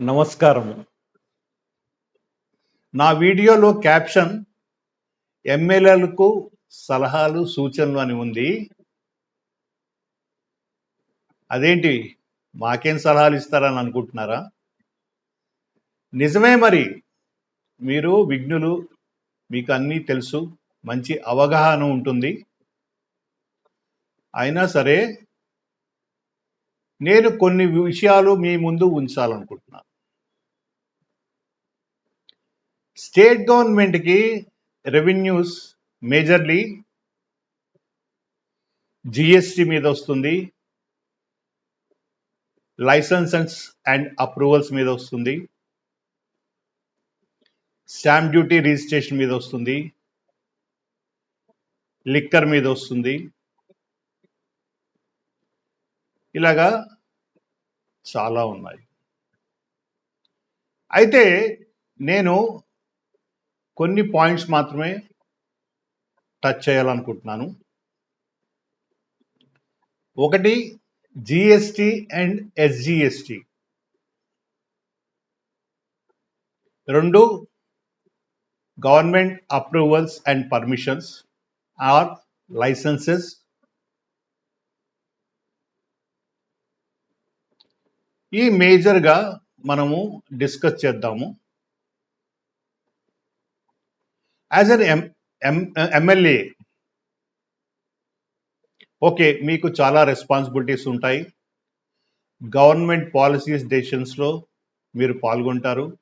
నమస్కారము. నా వీడియోలో క్యాప్షన్ ఎమ్మెల్యేలకు సలహాలు సూచనలు అని ఉంది. అదేంటి? మాకేం సలహాలు ఇస్తారని అనుకుంటున్నారా? నిజమే మరి. మీరు విఘ్నులు మీకు అన్నీ తెలుసు. మంచి అవగాహన ఉంటుంది. అయినా సరే నేను కొన్ని విషయాలు మీ ముందు ఉంచాలనుకుంటున్నాను. స్టేట్ గవర్నమెంట్కి రెవెన్యూస్ మేజర్లీ జిఎస్టి మీద వస్తుంది. లైసెన్సెస్ అండ్ అప్రూవల్స్ మీద వస్తుంది. స్టాంప్ డ్యూటీ రిజిస్ట్రేషన్ మీద వస్తుంది. లిక్కర్ మీద వస్తుంది. ఇలాగా చాలా ఉన్నాయి. అయితే నేను కొన్ని పాయింట్స్ మాత్రమే టచ్ చేయాలనుకుంటున్నాను. ఒకటి జిఎస్టి అండ్ ఎస్జిఎస్టి. రెండు government approvals and permissions or licences. ఈ మేజర్గా మనము డిస్కస్ చేద్దాము. As an M MLA okay మీకు చాలా రెస్పాన్సిబిలిటీస్ ఉంటాయి. గవర్నమెంట్ పాలసీస్ డెసిషన్స్లో మీరు పాల్గొంటారు.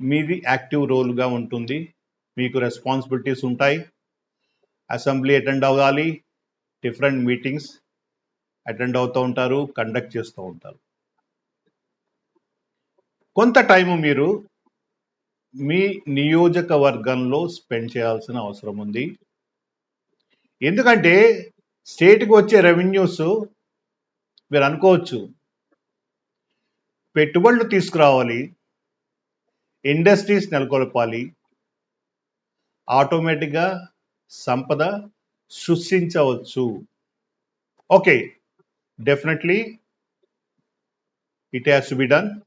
మీది యాక్టివ్ రోల్గా ఉంటుంది. మీకు రెస్పాన్సిబిలిటీస్ ఉంటాయి. అసెంబ్లీ అటెండ్ అవ్వాలి. డిఫరెంట్ మీటింగ్స్ అటెండ్ అవుతూ ఉంటారు కండక్ట్ చేస్తూ ఉంటారు. కొంత టైము మీరు మీ నియోజకవర్గంలో స్పెండ్ చేయాల్సిన అవసరం ఉంది. ఎందుకంటే స్టేట్కి వచ్చే రెవెన్యూస్ మీరు అనుకోవచ్చు. పెట్టుబడులు తీసుకురావాలి. ఇండస్ట్రీస్ నెలకొల్పాలి. ఆటోమేటిక్గా సంపద సృష్టించవచ్చు. Okay definitely it has to be done.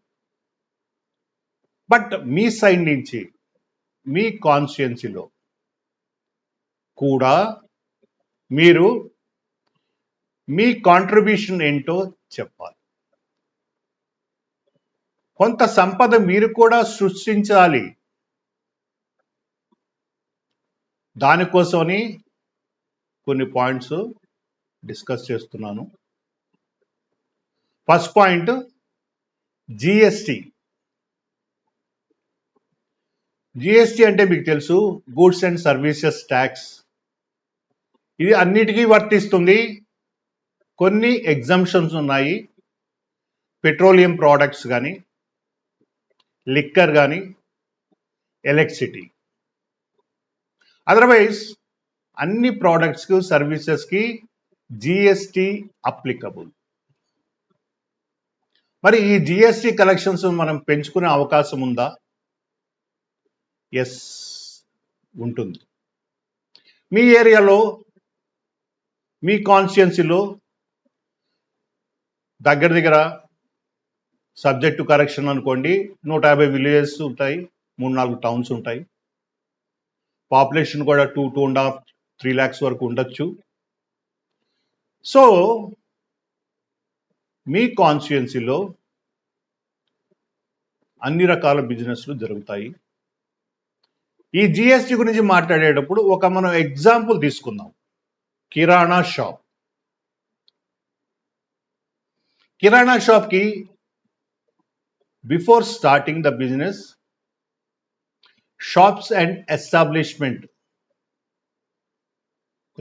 But me side నుంచి మీ కాన్స్టిట్యున్సీలో కూడా మీరు మీ కాంట్రిబ్యూషన్ ఏంటో చెప్పాలి. కొంత సంపద మీరు కూడా సృష్టించాలి. దానికోసమని కొన్ని పాయింట్స్ డిస్కస్ చేస్తున్నాను. ఫస్ట్ పాయింట్ జిఎస్టి జిఎస్టి అంటే మీకు తెలుసు గూడ్స్ అండ్ సర్వీసెస్ ట్యాక్స్ ఇది అన్నిటికీ వర్తిస్తుంది. కొన్ని ఎగ్జంప్షన్స్ ఉన్నాయి. పెట్రోలియం ప్రోడక్ట్స్ కానీ లిక్కర్ కానీ ఎలక్ట్రిసిటీ అదర్వైజ్ అన్ని ప్రోడక్ట్స్కి సర్వీసెస్కి జిఎస్టి అప్లికబుల్ మరి ఈ జిఎస్టి కలెక్షన్స్ మనం పెంచుకునే అవకాశం ఉందా? ఎస్ ఉంటుంది. మీ ఏరియాలో మీ కాన్స్టిట్యున్సీలో దగ్గర దగ్గర సబ్జెక్టు కరెక్షన్ అనుకోండి నూట యాభై విలేజెస్ ఉంటాయి మూడు నాలుగు టౌన్స్ ఉంటాయి. పాపులేషన్ కూడా two two and half three lakhs వరకు ఉండొచ్చు. సో మీ కాన్స్టిట్యున్సీలో అన్ని రకాల బిజినెస్లు జరుగుతాయి. ఈ జిఎస్టి గురించి మాట్లాడేటప్పుడు ఒక మనం ఎగ్జాంపుల్ తీసుకుందాం. కిరాణా షాప్. కిరాణా షాప్కి before starting the business shops and establishment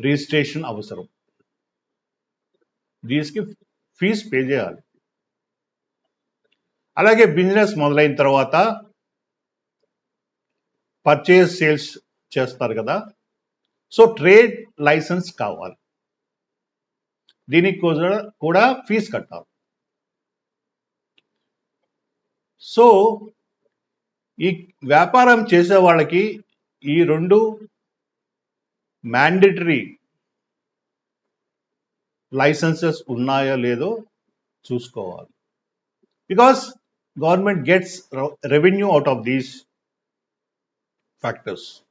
registration అవసరం. దీనికి ఫీజు పే చేయాలి. అలాగే బిజినెస్ మొదలైన తర్వాత పర్చేజ్ సేల్స్ చేస్తారు కదా. సో ట్రేడ్ లైసెన్స్ కావాలి. దీనికి కూడా కూడా ఫీజు కట్టాలి. సో ఈ వ్యాపారం చేసే వాళ్ళకి ఈ రెండు మ్యాండేటరీ లైసెన్సెస్ ఉన్నాయో లేదో చూసుకోవాలి. Because government gets revenue out of these factors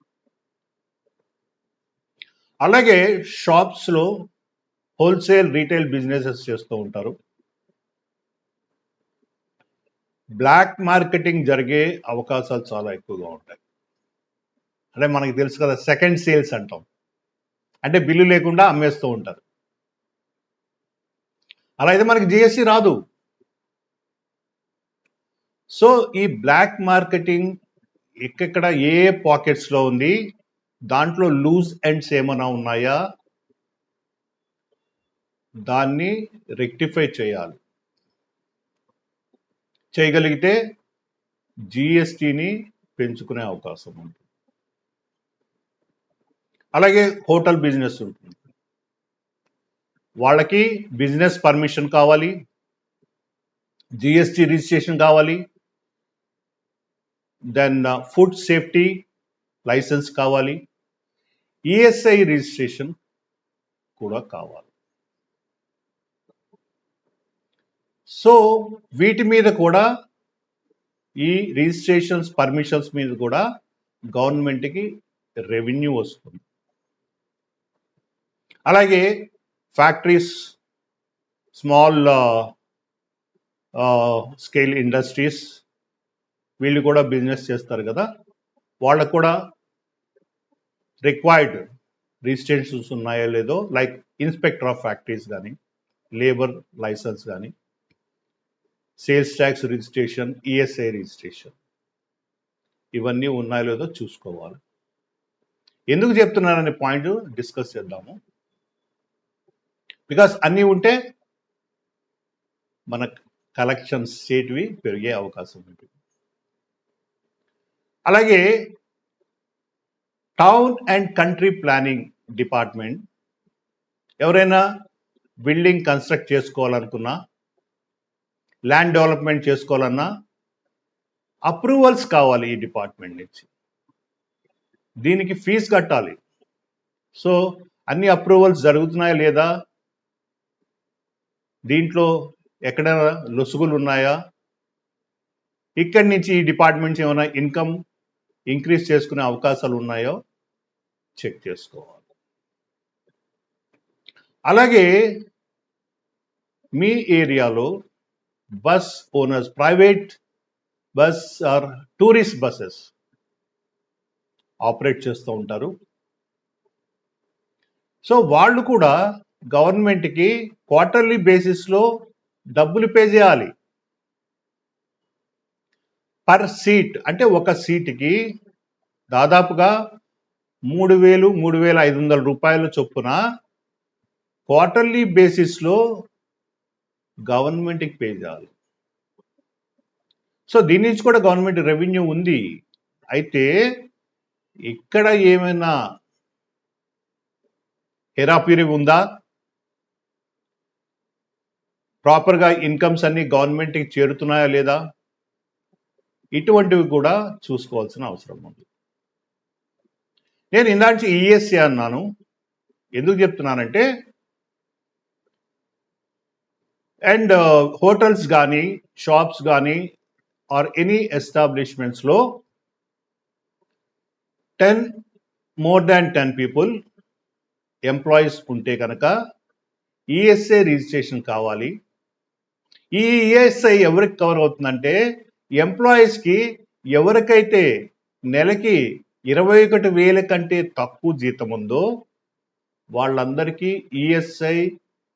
అలాగే షాప్స్లో హోల్సేల్ రీటైల్ బిజినెసెస్ చేస్తూ ఉంటారు. బ్లాక్ మార్కెటింగ్ జరిగే అవకాశాలు చాలా ఎక్కువగా ఉంటాయి. అంటే మనకి తెలుసు కదా సెకండ్ సేల్స్ అంటాం. అంటే బిల్లు లేకుండా అమ్మేస్తూ ఉంటారు. అలా అయితే మనకి జిఎస్టీ రాదు. సో ఈ బ్లాక్ మార్కెటింగ్ ఎక్కడెక్కడ ఏ పాకెట్స్లో ఉంది దాంట్లో లూజ్ ఎండ్స్ ఏమైనా ఉన్నాయా? దాన్ని రెక్టిఫై చేయాలి. చేయగలిగితే జిఎస్టిని పెంచుకునే అవకాశం ఉంటుంది. అలాగే హోటల్ బిజినెస్ ఉంటుంది. వాళ్ళకి బిజినెస్ పర్మిషన్ కావాలి. జిఎస్టి రిజిస్ట్రేషన్ కావాలి. దెన్ ఫుడ్ సేఫ్టీ లైసెన్స్ కావాలి. ఈఎస్ఐ రిజిస్ట్రేషన్ కూడా కావాలి. సో వీటి మీద కూడా ఈ రిజిస్ట్రేషన్స్ పర్మిషన్స్ మీద కూడా గవర్నమెంట్కి రెవెన్యూ వస్తుంది. అలాగే ఫ్యాక్టరీస్ స్మాల్ స్కేల్ ఇండస్ట్రీస్ వీళ్ళు కూడా బిజినెస్ చేస్తారు కదా. వాళ్ళకు కూడా రిక్వైర్డ్ రిజిస్ట్రేషన్స్ ఉన్నాయో లేదో లైక్ ఇన్స్పెక్టర్ ఆఫ్ ఫ్యాక్టరీస్ కానీ లేబర్ లైసెన్స్ కానీ sales tax registration ESI registration ఇవన్నీ ఉన్నాయో లేదో చూసుకోవాలి. ఎందుకు చెప్తున్నాననే పాయింట్ డిస్కస్ చేద్దాము. బికాస్ అన్నీ ఉంటే మన కలెక్షన్స్ స్టేట్వి పెరిగే అవకాశం ఉంటుంది అలాగే town and country planning department ఎవరైనా బిల్డింగ్ కన్స్ట్రక్ట్ చేసుకోవాలనుకున్నా ల్యాండ్ డెవలప్మెంట్ చేసుకోవాలన్నా అప్రూవల్స్ కావాలి ఈ డిపార్ట్మెంట్ నుంచి. దీనికి ఫీజు కట్టాలి. సో అన్ని అప్రూవల్స్ జరుగుతున్నాయా లేదా? దీంట్లో ఎక్కడైనా లొసుగులు ఉన్నాయా? ఇక్కడి నుంచి ఈ డిపార్ట్మెంట్స్ ఏమైనా ఇన్కమ్ ఇంక్రీజ్ చేసుకునే అవకాశాలు ఉన్నాయో చెక్ చేసుకోవాలి. అలాగే మీ ఏరియాలో bus owners private bus or tourist buses operate చేస్తూ ఉంటారు. సో వాళ్ళు కూడా గవర్నమెంట్కి క్వార్టర్లీ బేసిస్లో డబ్బులు పే చేయాలి. పర్ సీట్ అంటే ఒక సీటుకి దాదాపుగా మూడు వేలు మూడు వేల ఐదు వందల రూపాయల చొప్పున క్వార్టర్లీ బేసిస్లో గవర్నమెంట్కి పే చేయాలి. సో దీని నుంచి కూడా గవర్నమెంట్ రెవెన్యూ ఉంది. అయితే ఇక్కడ ఏమైనా హెరాపీరి ఉందా? ప్రాపర్గా ఇన్కమ్స్ అన్ని గవర్నమెంట్కి చేరుతున్నాయా లేదా? ఇటువంటివి కూడా చూసుకోవాల్సిన అవసరం ఉంది. నేను ఇందాంచి ఈఎస్సీ అన్నాను. ఎందుకు చెప్తున్నానంటే అండ్ uh, హోటల్స్ కానీ షాప్స్ కానీ or any ఎస్టాబ్లిష్మెంట్స్లో ten more than ten people employees ఉంటే కనుక ఈఎస్ఐ రిజిస్ట్రేషన్ కావాలి. ఈ ఈఎస్ఐ ఎవరికి కవర్ అవుతుందంటే ఎంప్లాయీస్కి ఎవరికైతే నెలకి ఇరవై ఒకటి వేల కంటే తక్కువ జీతం ఉందో వాళ్ళందరికీ ఈఎస్ఐ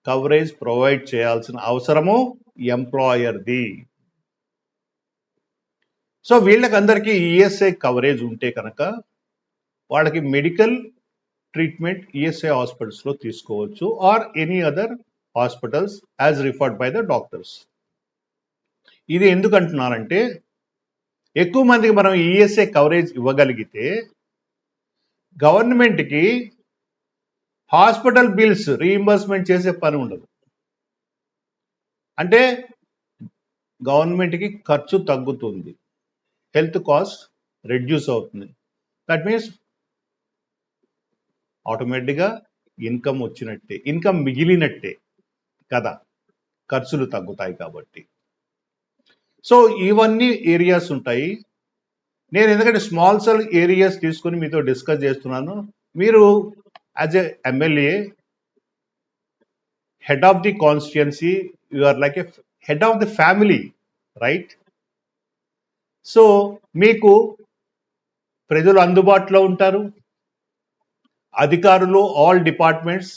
కవరేజ్ ప్రొవైడ్ చేయాల్సిన అవసరము ఎంప్లాయర్ది సో వీళ్ళకందరికీ ఈఎస్ఐ కవరేజ్ ఉంటే కనుక వాళ్ళకి మెడికల్ ట్రీట్మెంట్ ఈఎస్ఐ హాస్పిటల్స్లో తీసుకోవచ్చు or any other hospitals as referred by the doctors ఇది ఎందుకు అంటున్నారంటే ఎక్కువ మందికి మనం ఈఎస్ఐ కవరేజ్ ఇవ్వగలిగితే గవర్నమెంట్కి హాస్పిటల్ బిల్స్ రీఇంబర్స్మెంట్ చేసే పని ఉండదు. అంటే గవర్నమెంట్కి ఖర్చు తగ్గుతుంది. హెల్త్ కాస్ట్ రెడ్యూస్ అవుతుంది. దట్ మీన్స్ ఆటోమేటిక్గా ఇన్కమ్ వచ్చినట్టే ఇన్కమ్ మిగిలినట్టే కదా ఖర్చులు తగ్గుతాయి కాబట్టి. సో ఇవన్నీ ఏరియాస్ ఉంటాయి. నేను ఎందుకంటే స్మాల్ సెల్ ఏరియాస్ తీసుకుని మీతో డిస్కస్ చేస్తున్నాను. మీరు as a MLA head of the constituency you are like a head of the family right so మీకు ప్రజలు అందుబాటులో ఉంటారు. అధికారులు ఆల్ డిపార్ట్మెంట్స్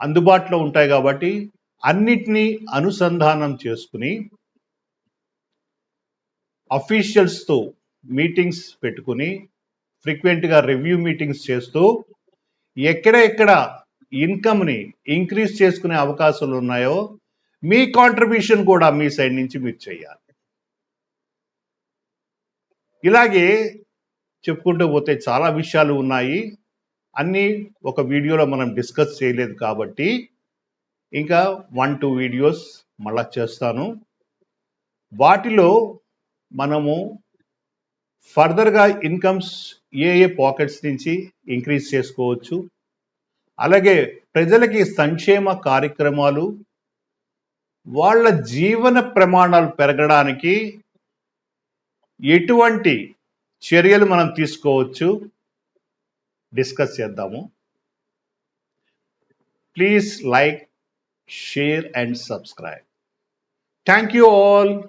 అందుబాటులో ఉంటాయి కాబట్టి అన్నిటినీ అనుసంధానం చేసుకుని అఫీషియల్స్తో మీటింగ్స్ పెట్టుకుని ఫ్రీక్వెంట్గా రివ్యూ మీటింగ్స్ చేస్తూ ఎక్కడ ఎక్కడ ఇన్కమ్ని ఇంక్రీజ్ చేసుకునే అవకాశాలు ఉన్నాయో మీ కాంట్రిబ్యూషన్ కూడా మీ సైడ్ నుంచి మీరు చేయాలి. ఇలాగే చెప్పుకుంటూ పోతే చాలా విషయాలు ఉన్నాయి. అన్నీ ఒక వీడియోలో మనం డిస్కస్ చేయలేదు కాబట్టి ఇంకా వన్ టూ వీడియోస్ మళ్ళా చేస్తాను. వాటిలో మనము ఫర్దర్గా ఇన్కమ్స్ ఏ ఏ పాకెట్స్ నుంచి ఇంక్రీజ్ చేసుకోవచ్చు అలాగే ప్రజలకి సంక్షేమ కార్యక్రమాలు వాళ్ళ జీవన ప్రమాణాలు పెరగడానికి ఎటువంటి చర్యలు మనం తీసుకోవచ్చు డిస్కస్ చేద్దాము. Please like share and subscribe. Thank you all.